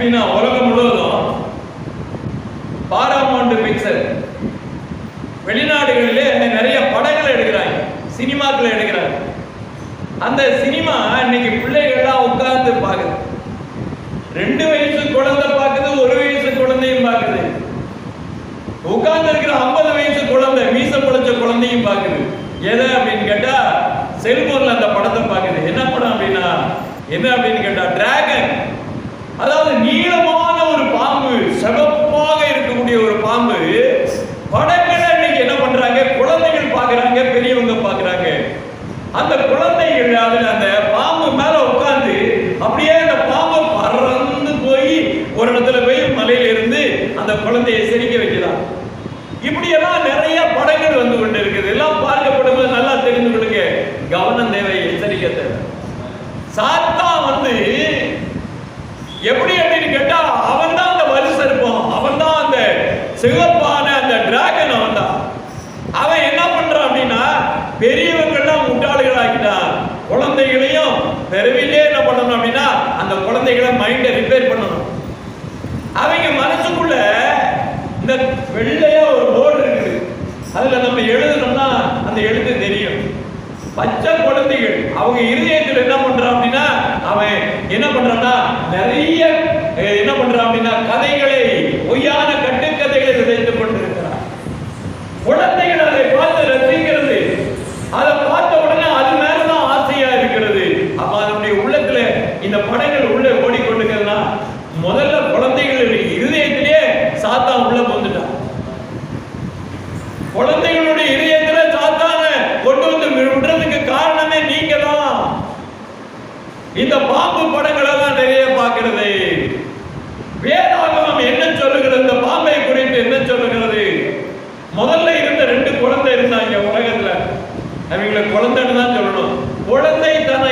அப்படின்னா உலகம் முழுவதும் பாராமௌண்ட் பிக்சர் வெளிநாடுகளிலே நிறைய படங்கள் எடுக்கிறாங்க. சினிமாக்கள் எடுக்கிறாங்க. அந்த சினிமா இன்னைக்கு பிள்ளைகள்லாம் உட்கார்ந்து பார்க்குது. ரெண்டு வயசு குழந்தை பார்க்குது ஒரு வயசு குழந்தையும் பார்க்குது. உட்கார்ந்து இருக்கிற ஐம்பது வயசு குழந்தை மீச பிழைச்ச குழந்தையும் பார்க்குது. எதை அப்படின்னு கேட்டா செல்போன்ல அந்த படத்தை பார்க்குது. என்ன படம் அப்படின்னா என்ன அப்படின்னு கேட்டா டிராகன் அதாவது இருக்கக்கூடிய ஒரு பாம்பு. படங்களை இன்னைக்கு என்ன பண்றாங்க? குழந்தைகள் பாக்குறாங்க பெரியவங்க பாக்குறாங்க அந்த குழந்தைகள் அதுல அந்த பாம்பு மேல உட்கார்ந்து அப்படியே அந்த பாம்பு பறந்து போய் ஒரு இடத்துல போய் மலையில இருந்து அந்த குழந்தையை சிரிக்க வைக்கலாம். இப்படியெல்லாம் நிறைய படங்கள் வந்து கொண்டு இருக்குது எல்லாம் பார்க்கப்படும் நல்லா தெரிந்து கொள்ளுங்க. கவனம் தேவை எச்சரிக்கை தேவை. சாத்தா தெருவிலே என்ன பண்ணணும் அப்படின்னா அந்த குழந்தைகளை மைண்டை ரிப்பேர் பண்ணணும். அவங்க மனசுக்குள்ள இந்த வெள்ளையா ஒரு போர்டு இருக்குது. அதுல நம்ம எழுதணும்னா அந்த எழுத்து தெரியும். பச்சை குழந்தைகள் அவங்க இறுதி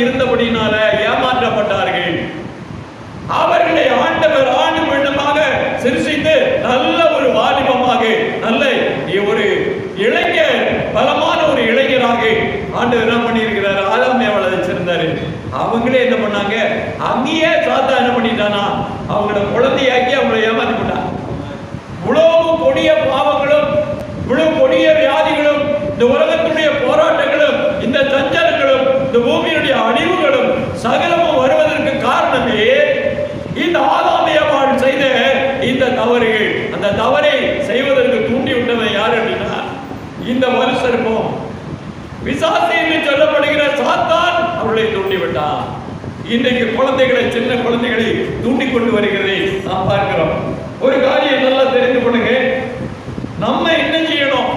இருந்தபடினால இந்த மனுஷருக்கும் விசாசி என்று சொல்லப்படுகிற சாத்தான் அவர்களை தூண்டிவிட்டான். இன்றைக்கு குழந்தைகளை சின்ன குழந்தைகளை தூண்டி கொண்டு வருகிறதை நாம் பார்க்கிறோம். ஒரு காரியம் நல்லா தெரிந்து கொள்ளுங்க. நம்ம என்ன செய்யணும்?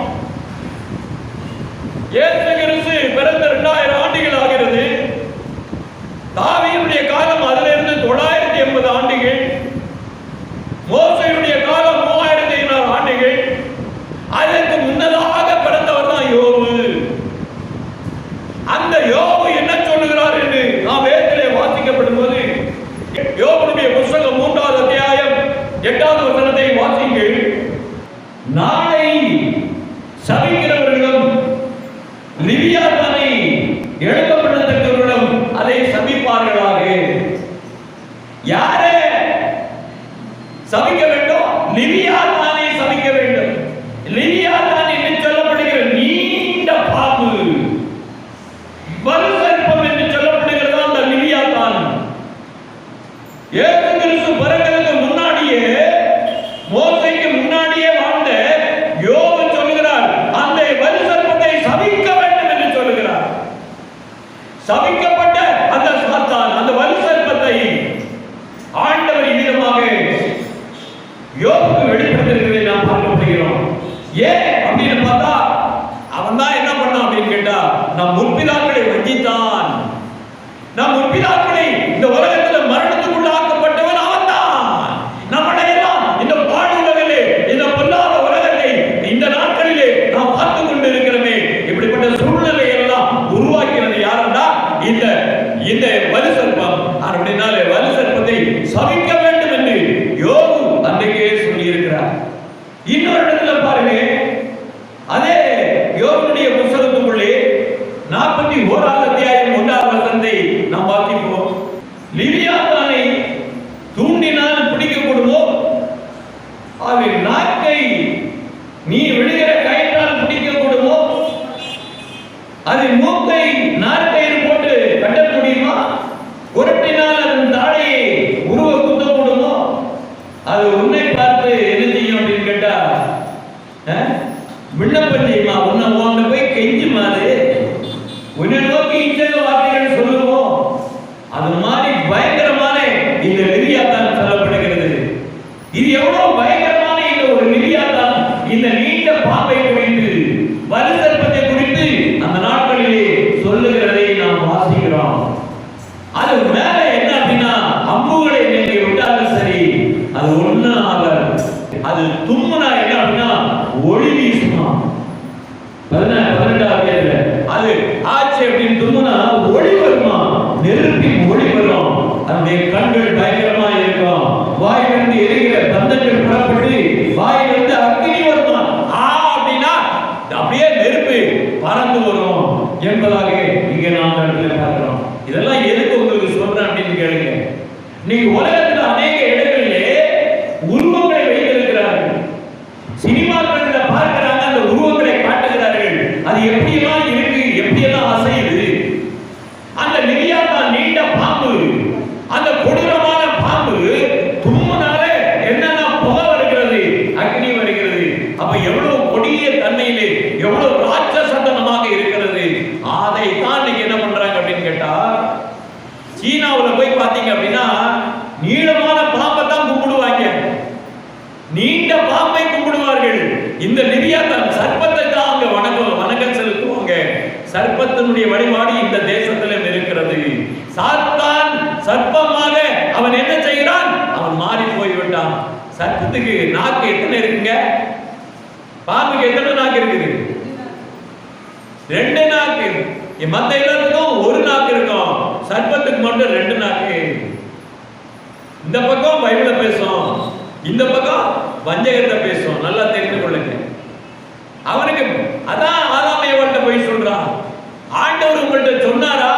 ஏசு கிறிஸ்து பிறந்த இரண்டாயிரம் விண்ணப்பம் செய்யுமா உன்னை உன்னை போய் கெஞ்சுமாறு உன்னை நோக்கி இச்சக வார்த்தைகள் சொல்லுவோம். அது மாதிரி பயங்கரமான இந்த நெறியாத்தான் சொல்லப்படுகிறது இது எவ்வளவு பயங்கரமான இந்த ஒரு நெறியாத்தான் இந்த நீண்ட பாம்பை குறித்து வலுசற்பத்தை குறித்து அந்த நாட்களிலே சொல்லுகிறதை நாம் வாசிக்கிறோம் அது மேல என்ன அப்படின்னா அம்புகளை நீங்க விட்டாலும் சரி அது ஒண்ணு ஆகாது அது தும்முனா என்ன அப்படின்னா ஒளி வீசுமா பதினா- பதினெட்டாவது தேதியில. அது ஆச்சு அப்படின்னு தும்முனா ஒளி வருமா நெருப்பி ஒளி வரும் அதனுடைய கண்கள் பயங்கரமா இருக்கும். வாயிலிருந்து எரிகிற தந்தங்கள் புறப்பட்டு வாயிலிருந்து அக்னி வருமா ஆ அப்படின்னா அப்படியே நெருப்பு பறந்து வரும். என்பதாக இங்க நாம் இடத்துல பார்க்கிறோம். இதெல்லாம் எதுக்கு உங்களுக்கு சொல்றேன் அப்படின்னு கேளுங்க. நீங்க உலக அநேக இடங்களிலே உருவங்களை வைத்திருக்கிறார்கள் சினிமாக்கள்ல பார்க்கிறாங்க அந்த உருவங்களை காட்டுகிறார்கள் அது எப்படியெல்லாம் இருக்கு எப்படியெல்லாம் அசையுது அந்த நிரியாத்தான் நீண்ட பாம்பு அந்த கொடூரமான பாம்பு தும்முனாலே என்னென்ன புகை வருகிறது அக்னி வருகிறது அப்ப எவ்வளவு கொடிய தன்மையிலே எவ்வளவு ராட்சசத்தனமாக இருக்கிறது அதை தான் இன்னைக்கு என்ன பண்றாங்க அப்படின்னு கேட்டா சீனாவுல போய் பாத்தீங்க அப்படின்னா நீளமான பாம்பை தான் கும்பிடுவாங்க நீண்ட பாம்பை கும்பிடுவார்கள் இந்த நிதியாத்தான் சர்ப்பத்தை தான் அங்க வணக்கம் வணக்கம் செலுத்துவாங்க சர்ப்பத்தினுடைய வழிபாடு இந்த தேசத்திலும் இருக்கிறது சாத்தான் சர்ப்பமாக அவன் என்ன செய்கிறான் அவன் மாறி போய்விட்டான் சர்ப்பத்துக்கு நாக்கு எத்தனை இருக்குங்க பாம்புக்கு எத்தனை நாக்கு இருக்குது ரெண்டு நாக்கு மத்த எல்லாத்துக்கும் ஒரு நாக்கு இருக்கும். சர்ப்பத்துக்கு மட்டும் ரெண்டு நாக்கு. இந்த பக்கம் பைபிள பேசும். இந்த பக்கம் வஞ்சகத்தை பேசும். நல்லா தெரிந்து கொள்ளுங்க. அவனுக்கு அதான் ஆதாம் ஏவல்ட்ட போய் சொல்றான் ஆண்டவர் உங்கள்ட்ட சொன்னாரா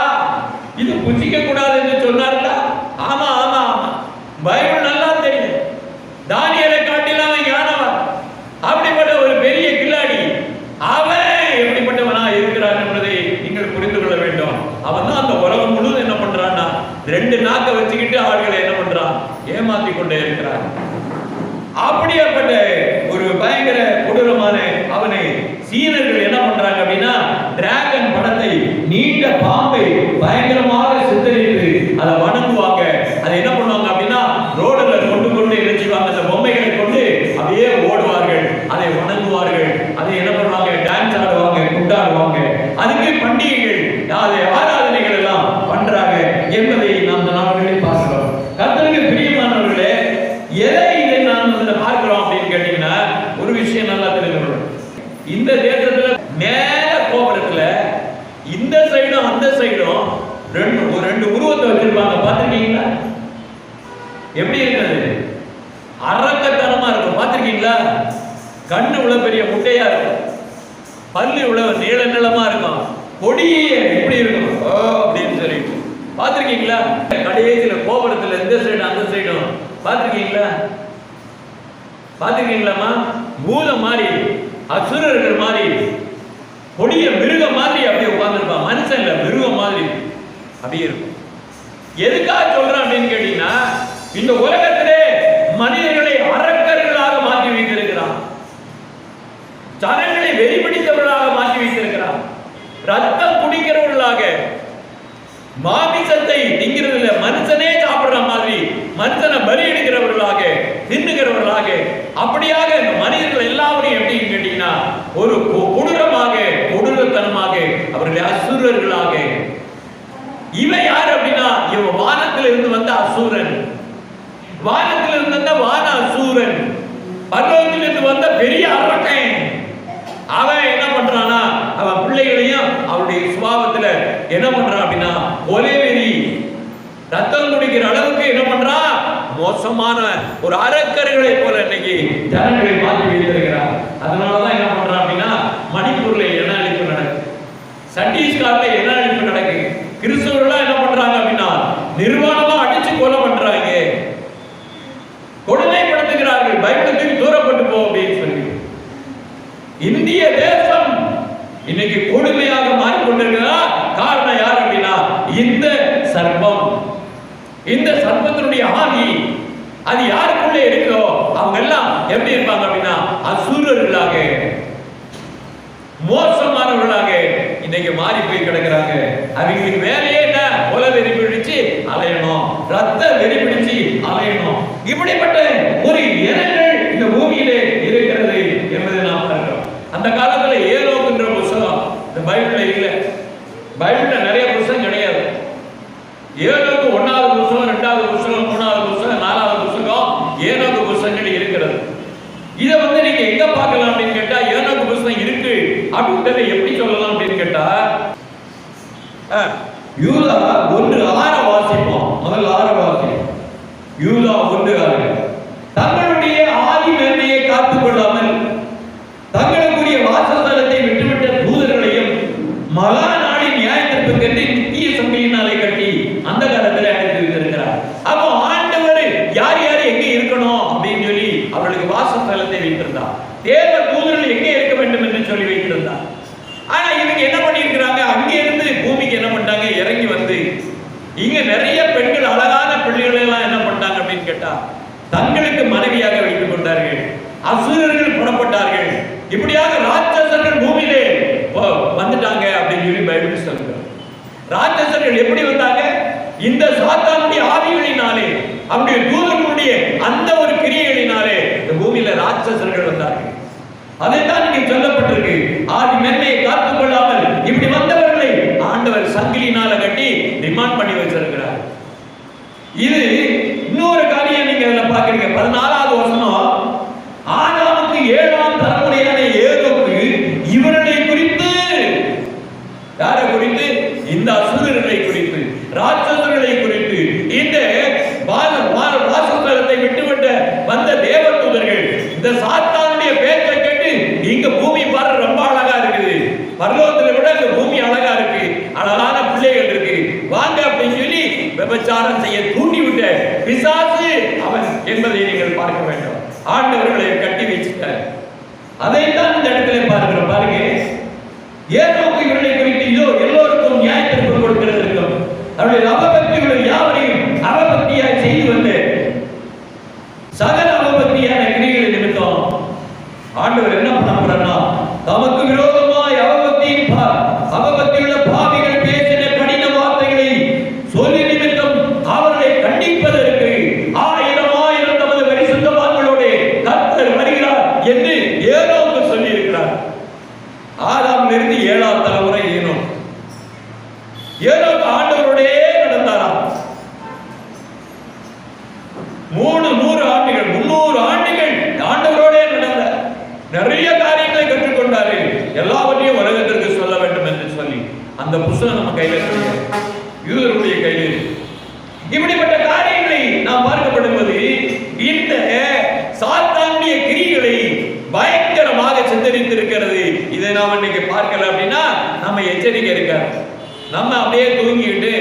இது புசிக்க கூடாது என்று சொன்னார்ல ஆமா ஆமா ஆமா பைபிள் நல்லா தெரியும் தானியலை காட்டிலும் அவன் ஞானவன் அப்படிப்பட்ட ஒரு பெரிய கில்லாடி அவன் எப்படிப்பட்டவனா இருக்கிறான் என்பதை நீங்கள் புரிந்து கொள்ள வேண்டும் அவன் தான் அந்த உலகம் முழுவதும் என்ன பண்றான்னா ரெண்டு நாக்கை வச்சுக்கிட்டு ஆள்களை என்ன பண்றான் ஏமாத்தி கொண்டே இருக்கிறான் அப்படியாப்பட்ட ஒரு பயங்கர கொடூரமான அவனை சீனர்கள் என்ன பண்றாங்க அப்படின்னா டிராகன் படத்தை நீண்ட பாம்பை பயங்கரமாக சித்தரித்து அதை வணங்குவாங்க அதை என்ன பண்ணுவாங்க அப்படின்னா ரோடுல கொண்டு கொண்டு என்ன செய்வாங்க அந்த பொம்மைகளை கொண்டு அப்படியே ஓடுவார்கள் அதை வணங்குவார்கள் அதை என்ன பண்ணுவாங்க டான்ஸ் ஆடுவாங்க கொண்டாடுவாங்க அதுக்கு பண்டிகைகள் அதை ஆராதனைகள் எல்லாம் பண்றாங்க என்பதை நாம் இந்த நாடுகளில் பார்க்கிறோம் கர்த்தருக்கு பிரியமானவர்களே எதை இதை நாம் இதுல பார்க்கிறோம் அப்படின்னு கேட்டீங்கன்னா ஒரு விஷயம் நல்லா தெரிஞ்சுக்கணும் இந்த தேசத்துல மேல கோபுரத்துல இந்த சைடும் அந்த சைடும் ரெண்டு ஒரு ரெண்டு உருவத்தை வச்சிருப்பாங்க பார்த்திருக்கீங்களா எப்படி இருக்குது அரக்கத்தனமா பார்த்தீங்களா கண்ணு இவ்வளவு பெரிய முட்டையா இருக்கும். பல்லு இவ்வளவு நீள நீளமா இருக்கும். கொடியே எப்படி இருக்கும். ஓ அப்படின்னு சொல்லிட்டு. பார்த்துருக்கீங்களா? கடைசியில கோபுரத்துல இந்த சைடு அந்த சைடும் பார்த்துருக்கீங்களா? பார்த்திருக்கீங்களாமா பூதம் மாதிரி அசுரர்கள் மாதிரி கொடிய மிருகம் மாதிரி அப்படியே உட்கார்ந்துருப்பான். மனுஷன் இல்லை மிருகம் மாதிரி அப்படியே இருக்கும். எதுக்காக சொல்றேன் அப்படின்னு கேட்டீங்கன்னா இந்த உலகத்திலே மனிதர்களை அரக்கர்களாக மாற்றி வைத்திருக்கிறான் ஜனங்களை வெறி பிடித்தவர்களாக மாற்றி வைத்திருக்கிறான் ரத்தம் குடிக்கிறவர்களாக. மாமிசத்தை திங்கிறதுல மனுஷனே சாப்பிடுற மாதிரி மனுஷனை பலி எடுக்கிறவர்களாக தின்னுகிறவர்களாக. அப்படியாக இந்த மனிதர்கள் எல்லாவரையும் எப்படின்னு கேட்டீங்கன்னா ஒரு கொ- கொடூரமாக கொடூரத்தனமாக அவர்கள் அசுரர்களாக. இவன் யார் அப்படின்னா இவன் வானத்தில் இருந்து வந்த அசூரன். வானத்தில் இருந்து வந்த வான அசூரன். பர்வத்தில் இருந்து வந்த பெரிய அரக்கன் அவன் என்ன பண்றானா அவன் அவருடைய சுபாவத்துல என்ன பண்றான் அப்படின்னா கொலைவெறி ரத்தம் குடிக்கிற அளவுக்கு என்ன பண்றான்? மோசமான ஒரு அரக்கர்களை போல இன்னைக்கு ஜனங்களை மாற்றி வைத்திருக்கிறார் அதனாலதான் என்ன பண்றான் அப்படின்னா மணிப்பூர்ல என்ன அழிப்பு நடக்குது? சத்தீஸ்கர்ல having de where? இஸ்ரேலர்கள் எப்படி வந்தாங்க? இந்த சாத்தானுடைய ஆவிகளினாலே அவருடைய தூதர்களுடைய அந்த ஒரு கிரியைகளினாலே இந்த பூமியில ராட்சசர்கள் வந்தார்கள். அதைத்தான் இங்கே சொல்லப்பட்டிருக்கு. ஆதி மென்மை இங்க பூமி பாரு ரொம்ப அழகா இருக்குது. பரலோகத்துல விட இந்த பூமி அழகா இருக்கு. அழகான பிள்ளைகள் இருக்கு. வாங்க அப்படின்னு சொல்லி விபச்சாரம் செய்ய தூண்டி விட்ட பிசாசு அவன் என்பதை நீங்கள் பார்க்க வேண்டும். ஆண்டவர்களை கட்டி வைச்சிட்டார் அதைத்தான் Olha எச்சரித்திருக்கிறது. இதை நாம் இன்னைக்கு பார்க்கல அப்படின்னா நம்ம எச்சரிக்கை இருக்காது. நம்ம அப்படியே தூங்கிட்டு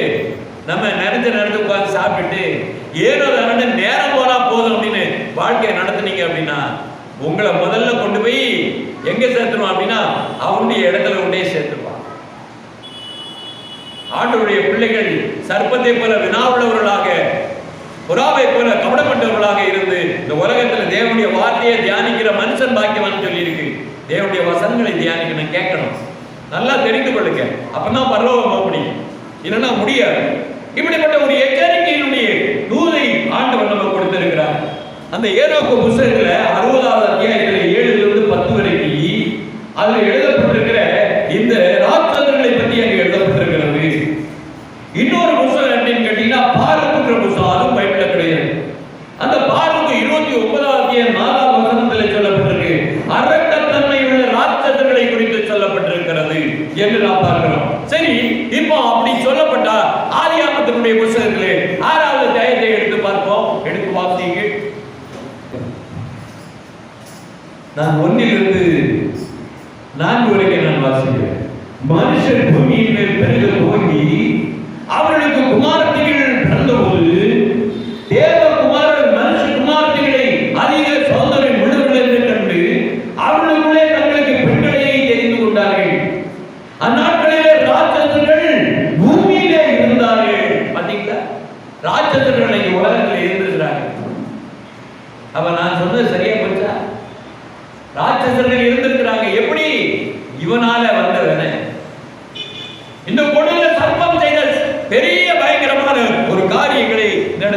நம்ம நிறைஞ்ச நடந்து உட்காந்து சாப்பிட்டு ஏனோ தானே நேரம் போனா போதும் அப்படின்னு வாழ்க்கையை நடத்துனீங்க அப்படின்னா உங்களை முதல்ல கொண்டு போய் எங்க சேர்த்துருவோம் அப்படின்னா அவனுடைய இடத்துல உண்டே சேர்த்துருவான் ஆண்டோடைய பிள்ளைகள் சர்ப்பத்தை போல வினாவுள்ளவர்களாக புறாவை போல கவனப்பட்டவர்களாக இருந்து இந்த உலகத்துல தேவனுடைய வார்த்தையை தியானிக்கிற மனுஷன் பாக்கியவான்னு சொல்லி இருக்கு தேவனுடைய வசனங்களை தியானிக்கணும் கேட்கணும். நல்லா தெரிந்து கொள்ளுங்க. அப்பதான் பரலோகம் முடியும். இல்லைன்னா முடியாது. இப்படிப்பட்ட ஒரு எச்சரிக்கையினுடைய நூலை ஆண்டவர் நமக்கு கொடுத்திருக்கிறார். அந்த ஏரோக்கு புஸ்தகத்துல அறுபதாவது அத்தியாயத்துல ஏழுல இருந்து பத்து வரைக்கும் அதில் எழுத ನಾನು ನಾನು ವಾಸಿದೆ ಮನುಷ್ಯ ಭೂಮಿಯ ಮೇಲೆ ಬೆಳೆದು ಹೋಗಿ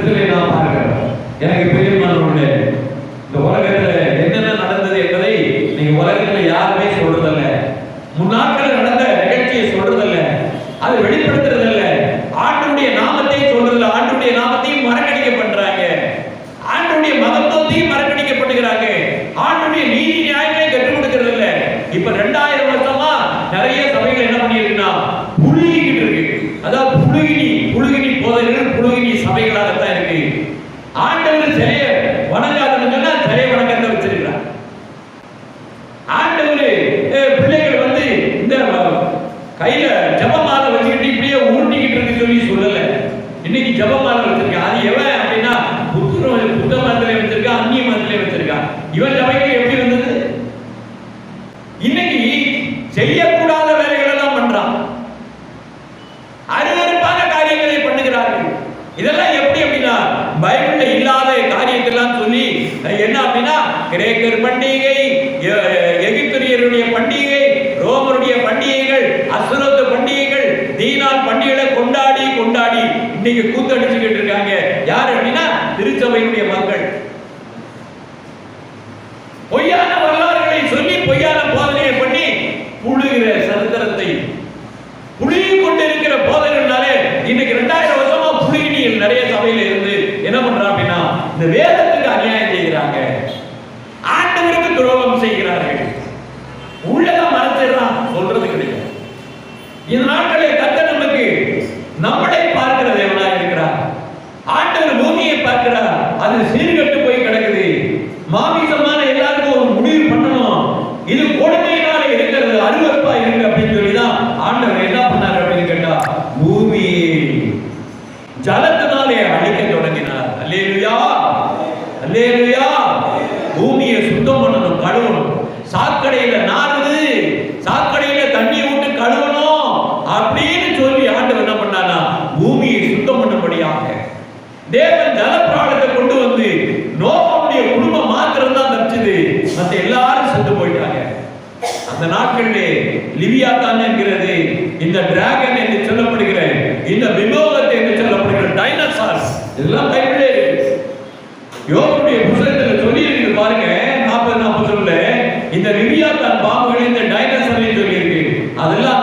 இடத்திலே நான் பார்க்கிறேன் எனக்கு பெரிய கையில ஜபமாலை வச்சுக்கிட்டு இப்படியே உருட்டிக்கிட்டு இருக்கு சொல்லி சொல்லலை. இன்னைக்கு ஜபமாலை வச்சிருக்கேன் அது எவன்? திருச்சபையினுடைய மக்கள் பொய்யா? யோகனுடைய புத்தகத்தில் சொல்லி இருக்கு பாருங்க. நாற்பது நாற்பது சொல்ல இந்த நிரியாத்தான் பாம்புகள் இந்த டைனோசர் சொல்லி இருக்கு அதெல்லாம்